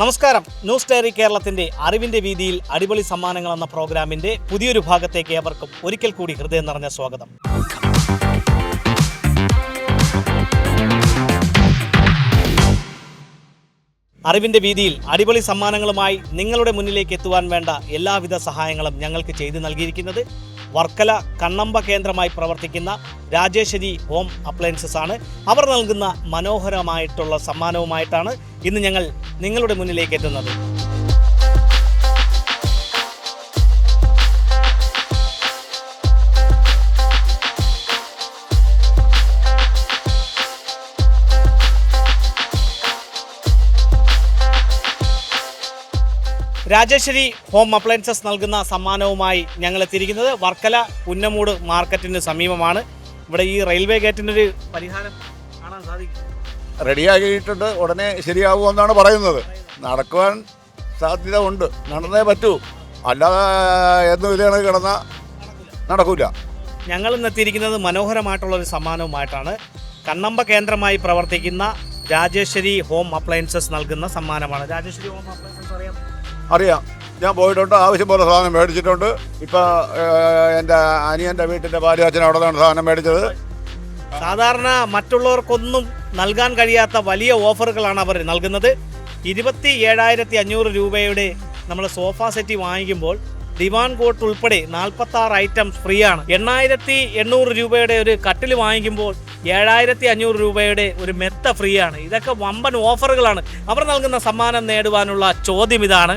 നമസ്കാരം. News diary കേരളത്തിന്റെ അറിവിന്റെ വീതിയിൽ അടിപൊളി സമ്മാനങ്ങൾ എന്ന പ്രോഗ്രാമിന്റെ പുതിയൊരു ഭാഗത്തേക്ക് ഏവർക്കും ഒരിക്കൽ കൂടി ഹൃദയം നിറഞ്ഞ സ്വാഗതം. അറിവിന്റെ വീതിയിൽ അടിപൊളി സമ്മാനങ്ങളുമായി നിങ്ങളുടെ മുന്നിലേക്ക് എത്തുവാൻ വേണ്ട എല്ലാവിധ സഹായങ്ങളും ഞങ്ങൾക്ക് ചെയ്തു നൽകിയിരിക്കുന്നത് വർക്കല കണ്ണമ്പ കേന്ദ്രമായി പ്രവർത്തിക്കുന്ന രാജേശ്വരി ഹോം അപ്ലയൻസസ് ആണ്. അവർ നൽകുന്ന മനോഹരമായിട്ടുള്ള സമ്മാനവുമായിട്ടാണ് ഇന്ന് ഞങ്ങൾ നിങ്ങളുടെ മുന്നിലേക്ക് എത്തുന്നത്. രാജേശ്വരി ഹോം അപ്ലയൻസസ് നൽകുന്ന സമ്മാനവുമായി ഞങ്ങൾ എത്തിയിരിക്കുന്നത്. വർക്കല പുന്നമൂട് മാർക്കറ്റിന് സമീപമാണ്. ഇവിടെ ഈ റെയിൽവേ ഗേറ്റിന്റെ ഒരു പരിഹാരം കാണാൻ സാധിക്കും. റെഡിയാക്കിയിട്ടുണ്ട്. ഉടനെ ശരിയാകുമെന്നാണ് പറയുന്നത്. നടക്കുവാൻ സാധ്യത ഉണ്ട്. നടന്നേ പറ്റൂ. അല്ലാതെ എന്ന് വിലയാണ് കിടന്ന നടക്കൂല. ഞങ്ങൾ ഇന്ന് എത്തിയിരിക്കുന്നത് മനോഹരമായിട്ടുള്ള ഒരു സമ്മാനവുമായിട്ടാണ്. കണ്ണമ്പ കേന്ദ്രമായി പ്രവർത്തിക്കുന്ന രാജേശ്വരി ഹോം അപ്ലയൻസസ് നൽകുന്ന സമ്മാനമാണ്. രാജേശ്വരി ഹോം അപ്ലയൻസസ് അറിയാം. ഞാൻ പോയിട്ടുണ്ട്. ആവശ്യം പോലെ സാധനം മേടിച്ചിട്ടുണ്ട്. ഇപ്പം എന്റെ അനിയന്റെ വീട്ടിന്റെ ഭാര്യ അവിടെ നിന്നാണ് സാധനം മേടിച്ചത്. സാധാരണ മറ്റുള്ളവർക്കൊന്നും നൽകാൻ കഴിയാത്ത വലിയ ഓഫറുകളാണ് അവർ നൽകുന്നത്. ഇരുപത്തി ഏഴായിരത്തി അഞ്ഞൂറ് രൂപയുടെ നമ്മൾ സോഫ സെറ്റ് വാങ്ങിക്കുമ്പോൾ ദിവാൻ കോട്ട് ഉൾപ്പെടെ നാൽപ്പത്തി ആറ് ഐറ്റംസ് ഫ്രീ ആണ് എണ്ണായിരത്തി എണ്ണൂറ് രൂപയുടെ ഒരു കട്ടിൽ വാങ്ങിക്കുമ്പോൾ ഏഴായിരത്തി അഞ്ഞൂറ് രൂപയുടെ ഒരു മെത്ത ഫ്രീ ആണ് ഇതൊക്കെ വമ്പൻ ഓഫറുകളാണ്. അവർ നൽകുന്ന സമ്മാനം നേടുവാനുള്ള ചോദ്യം ഇതാണ്.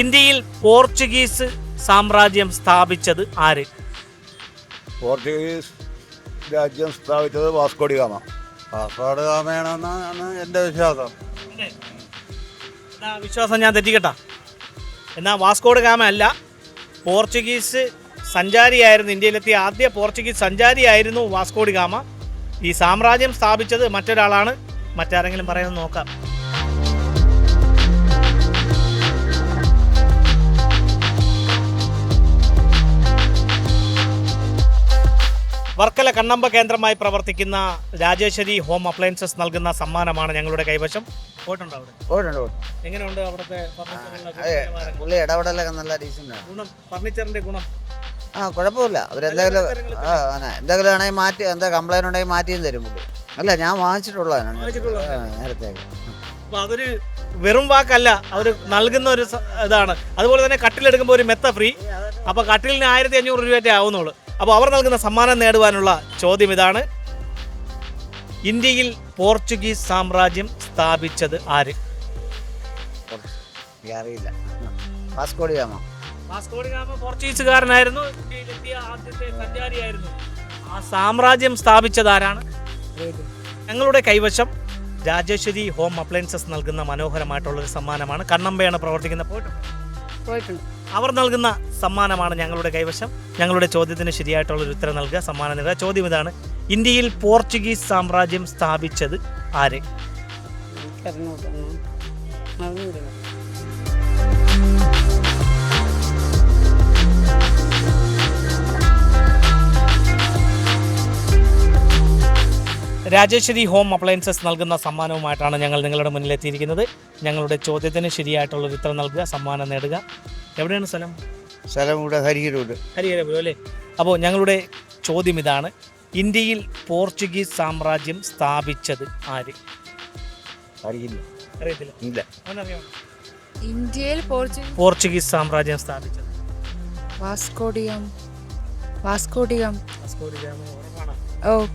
ഇന്ത്യയിൽ പോർച്ചുഗീസ് സാമ്രാജ്യം സ്ഥാപിച്ചത് ആര്? പോർച്ചുഗീസ് രാജ്യം സ്ഥാപിച്ചത് വാസ്കോഡി ഗാമ. പാസ്വേഡ് ഗാമയാണെന്നാണ് എന്റെ വിശ്വാസം. വിശ്വാസം ഞാൻ തെറ്റിക്കട്ടാ. എന്നാൽ വാസ്കോഡ് ഗാമ അല്ല പോർച്ചുഗീസ് സഞ്ചാരിയായിരുന്നു ഇന്ത്യയിലെത്തിയ ആദ്യ പോർച്ചുഗീസ് സഞ്ചാരിയായിരുന്നു വാസ്കോഡി ഗാമ. ഈ സാമ്രാജ്യം സ്ഥാപിച്ചത് മറ്റൊരാളാണ്. മറ്റാരെങ്കിലും പറയുന്നത് നോക്കാം. വർക്കല കണ്ണമ്പ കേന്ദ്രമായി പ്രവർത്തിക്കുന്ന രാജേശ്വരി ഹോം അപ്ലയൻസസ് നൽകുന്ന സമ്മാനമാണ് ഞങ്ങളുടെ കൈവശം. പോയിട്ടുണ്ടോ അവിടെ? പോയിട്ടുണ്ട്. എങ്ങനെയുണ്ട് അവിടുത്തെ? പുള്ളി ഇടപെടലൊക്കെ നല്ല ഡീസന്റ് ഗുണം ഫർണിച്ചറിന്റെ ഗുണം. ആ കുഴപ്പമില്ല. അവരെന്തെങ്കിലും ആ എന്തെങ്കിലും ആണെങ്കിൽ മാറ്റി എന്താ കംപ്ലൈന്റ് ഉണ്ടെങ്കിൽ മാറ്റിയും തരും പുള്ളി. അല്ല ഞാൻ വാങ്ങിച്ചിട്ടുള്ളതാണ്. നേരത്തെ അതൊരു വെറും വാക്കല്ല. അവർ നൽകുന്ന ഒരു ഇതാണ്. അതുപോലെ തന്നെ കട്ടിലെടുക്കുമ്പോൾ ഒരു മെത്ത ഫ്രീ. അപ്പൊ കട്ടിലിന് ആയിരത്തി അഞ്ഞൂറ് രൂപയൊക്കെ ആവുന്നുള്ളൂ. അപ്പോൾ അവർ നൽകുന്ന സമ്മാനം നേടുവാനുള്ള ചോദ്യം ഇതാണ്. ഇന്ത്യയിൽ പോർച്ചുഗീസ് സാമ്രാജ്യം സ്ഥാപിച്ചത് ആര്? അറിയില്ല വാസ്കോഡി ഗാമ. പോർച്ചുഗീസുകാരനായിരുന്നു. ഇന്ത്യയിലെത്തിയ ആദ്യത്തെ സഞ്ചാരിയായിരുന്നു. ആ സാമ്രാജ്യം സ്ഥാപിച്ചത് ആരാണ്? ഞങ്ങളുടെ കൈവശം രാജേശ്വരി ഹോം അപ്ലയൻസസ് നൽകുന്ന മനോഹരമായിട്ടുള്ള ഒരു സമ്മാനമാണ്. കണ്ണമ്പയാണ് പ്രവർത്തിക്കുന്ന പോയിട്ടുണ്ട് പോയിട്ടുണ്ട്. അവർ നൽകുന്ന സമ്മാനമാണ് ഞങ്ങളുടെ കൈവശം. ഞങ്ങളുടെ ചോദ്യത്തിന് ശരിയായിട്ടുള്ള ഒരു ഉത്തരം നൽകുക സമ്മാനം നൽകുക. ചോദ്യം ഇതാണ് ഇന്ത്യയിൽ പോർച്ചുഗീസ് സാമ്രാജ്യം സ്ഥാപിച്ചത് ആര്? രാജേശ്വരി ഹോം അപ്ലയൻസസ് നൽകുന്ന സമ്മാനവുമായിട്ടാണ് ഞങ്ങൾ നിങ്ങളുടെ മുന്നിലെത്തിയിരിക്കുന്നത്. ഞങ്ങളുടെ ചോദ്യത്തിന് ശരിയായിട്ടുള്ള ഉത്തരം നൽകുക സമ്മാനം നേടുക. എവിടെയാണ് സ്ഥലം? സ്ഥലം ഇവിടെ ഹരിഹരൂര്. ഹരിഹരപുരം അല്ലേ? അപ്പോൾ ഞങ്ങളുടെ ചോദ്യം ഇതാണ് ഇന്ത്യയിൽ പോർച്ചുഗീസ് സാമ്രാജ്യം സ്ഥാപിച്ചത് ആര്? അറിയില്ല. അറിയത്തില്ല. ഇല്ല. അവനറിയാമോ? ഇന്ത്യയിൽ പോർച്ചുഗീസ് പോർച്ചുഗീസ് സാമ്രാജ്യം സ്ഥാപിച്ചത്. വാസ്കോഡിയം. വാസ്കോഡിയം. ഓ.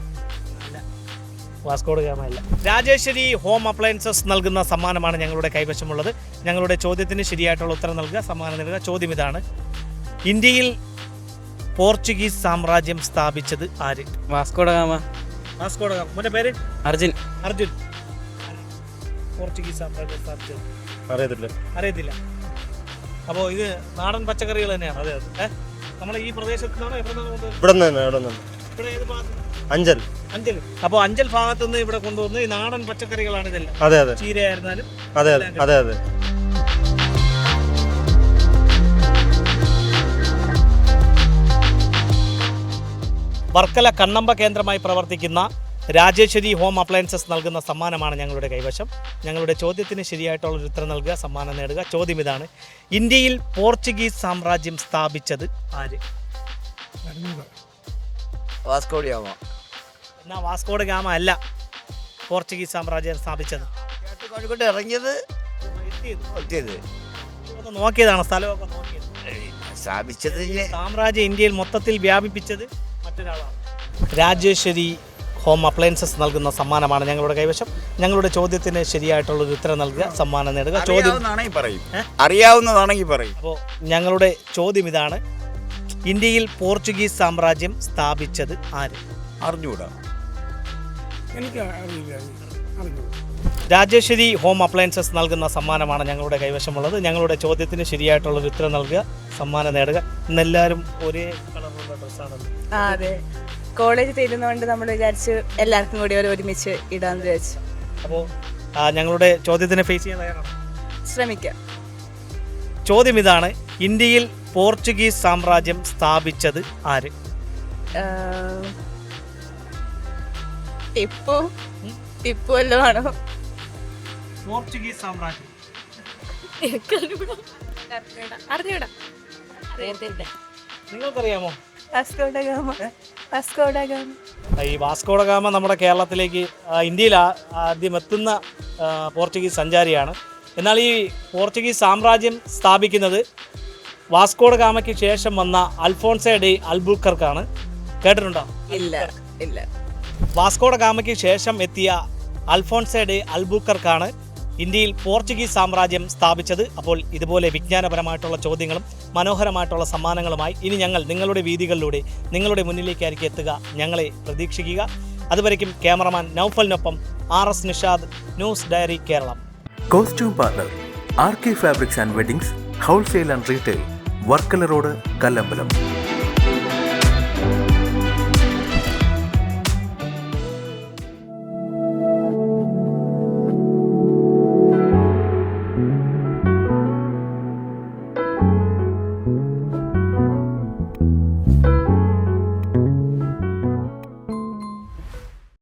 വാസ്കോഡ് ഗാമ അല്ല. രാജേശ്വരി ഹോം അപ്ലയൻസസ് നൽകുന്ന സമ്മാനമാണ് ഞങ്ങളുടെ കൈവശമുള്ളത്. ഞങ്ങളുടെ ചോദ്യത്തിന് ശരിയായിട്ടുള്ള ഉത്തരം നൽകുക സമ്മാനം നൽകുക. ചോദ്യം ഇതാണ്. ഇന്ത്യയിൽ പോർച്ചുഗീസ് സാമ്രാജ്യം സ്ഥാപിച്ചത് ആര്? വാസ്കോഡഗാമ വാസ്കോഡഗാമ മറ്റേ മോന്റെ പേര്? അർജുൻ. അർജുൻ. പോർച്ചുഗീസ് സാമ്രാജ്യം സ്ഥാപിച്ചത്. അറിയത്തില്ല. അറിയത്തില്ല. അപ്പോൾ ഇത് നാടൻ പച്ചക്കറികൾ തന്നെയാണ്. അതെ അതെ. നമ്മളെ ഈ പ്രദേശത്ത് നിന്നാണോ എവിടെ നിന്നാണ് കൊണ്ടുവരുന്നത്? ഇവിടെ നിന്ന് ഇവിടെ നിന്ന് ഇവിടെ ഏത് ഭാഗത്ത് അഞ്ചൽ. അഞ്ചൽ. അപ്പോൾ അഞ്ചൽ ഭാഗത്തുനിന്ന് ഇവിടെ കൊണ്ടുവന്ന് ഈ നാടൻ പച്ചക്കറികളാണ് ഇതെല്ലാം. അതെ അതെ. ചീരയായിരുന്നാലും അതെ അതെ അതെ അതെ. വർക്കല കണ്ണമ്പ കേന്ദ്രമായി പ്രവർത്തിക്കുന്ന രാജേശ്വരി ഹോം അപ്ലയൻസസ് നൽകുന്ന സമ്മാനമാണ് ഞങ്ങളുടെ കൈവശം. ഞങ്ങളുടെ ചോദ്യത്തിന് ശരിയായിട്ടുള്ള ഒരു ഉത്തരം നൽകുക സമ്മാനം നേടുക. ചോദ്യം ഇതാണ്. ഇന്ത്യയിൽ പോർച്ചുഗീസ് സാമ്രാജ്യം സ്ഥാപിച്ചത് ആര്? വാസ്കോഡിയാമോ എന്നാ വാസ്കോഡ് ഗാമ അല്ല. പോർച്ചുഗീസ് സാമ്രാജ്യം സ്ഥാപിച്ചത്. കോഴിക്കോട്ട് ഇറങ്ങിയത്? നോക്കിയതാണ് സ്ഥലമൊക്കെ നോക്കിയത്. സ്ഥാപിച്ചത് സാമ്രാജ്യം ഇന്ത്യയിൽ മൊത്തത്തിൽ വ്യാപിപ്പിച്ചത് രാജേശ്വരി ഹോം അപ്ലയൻസസ് നൽകുന്ന സമ്മാനമാണ് ഞങ്ങളുടെ കൈവശം. ഞങ്ങളുടെ ചോദ്യത്തിന് ശരിയായിട്ടുള്ള ഒരു ഉത്തരം നൽകുക സമ്മാനം നേടുക. ചോദ്യം അറിയാവുന്നതാണെങ്കിൽ പറയും. അറിയാവുന്നതാണെങ്കിൽ പറയും. അപ്പോൾ ഞങ്ങളുടെ ചോദ്യം ഇതാണ്. ഇന്ത്യയിൽ പോർച്ചുഗീസ് സാമ്രാജ്യം സ്ഥാപിച്ചത് ആര്? അറിഞ്ഞുകൂടാ രാജേശ്വരി ഹോം അപ്ലയൻസസ് നൽകുന്ന സമ്മാനമാണ് ഞങ്ങളുടെ കൈവശമുള്ളത്. ഞങ്ങളുടെ ചോദ്യത്തിന് ശരിയായിട്ടുള്ള ഒരു ഉത്തരം നൽകുക സമ്മാനം നേടുക. ഇന്നെല്ലാവരും ഒരേ ഡ്രസ്സാണ് ആ അതെ. കോളേജ് തീരുന്നതുകൊണ്ട് നമ്മൾ വിചാരിച്ചു എല്ലാവർക്കും കൂടി ഒരു ഒരുമിച്ച് ഇടാന്ന് വിചാരിച്ചു. അപ്പോൾ ഞങ്ങളുടെ ചോദ്യത്തിന് ഫേസ് ചെയ്യാൻ തയ്യാറാണ്? ശ്രമിക്കാം. ചോദ്യം ഇതാണ് ഇന്ത്യയിൽ പോർച്ചുഗീസ് സാമ്രാജ്യം സ്ഥാപിച്ചത് ആര്? ആ, ടിപ്പു. ടിപ്പു വല്ലതും ആണോ പോർച്ചുഗീസ് സാമ്രാജ്യം. അറിഞ്ഞൂടാ. നിങ്ങൾക്കറിയാമോ? ഈ വാസ്കോഡഗാമ നമ്മുടെ കേരളത്തിലേക്ക് ഇന്ത്യയിൽ ആദ്യം എത്തുന്ന പോർച്ചുഗീസ് സഞ്ചാരിയാണ്. എന്നാൽ ഈ പോർച്ചുഗീസ് സാമ്രാജ്യം സ്ഥാപിക്കുന്നത് വാസ്കോഡഗാമയ്ക്ക് ശേഷം വന്ന അൽഫോൺസെ ഡി അൽബുക്കർക്കാണ്. കേട്ടിട്ടുണ്ടോ? ഇല്ല ഇല്ല. വാസ്കോഡഗാമയ്ക്ക് ശേഷം എത്തിയ അൽഫോൺസെ ഡി അൽബുക്കർക്കാണ് ഇന്ത്യയിൽ പോർച്ചുഗീസ് സാമ്രാജ്യം സ്ഥാപിച്ചത്. അപ്പോൾ ഇതുപോലെ വിജ്ഞാനപരമായിട്ടുള്ള ചോദ്യങ്ങളും മനോഹരമായിട്ടുള്ള സമ്മാനങ്ങളുമായി ഇനി ഞങ്ങൾ നിങ്ങളുടെ വീതികളിലൂടെ നിങ്ങളുടെ മുന്നിലേക്കായിരിക്കും എത്തുക. ഞങ്ങളെ പ്രതീക്ഷിക്കുക. അതുവരയ്ക്കും cameraman നൌഫലിനൊപ്പം R S Nishad news diary Keralam. Costume partner R K fabrics and weddings wholesale and retail Varkala road Kallambalam.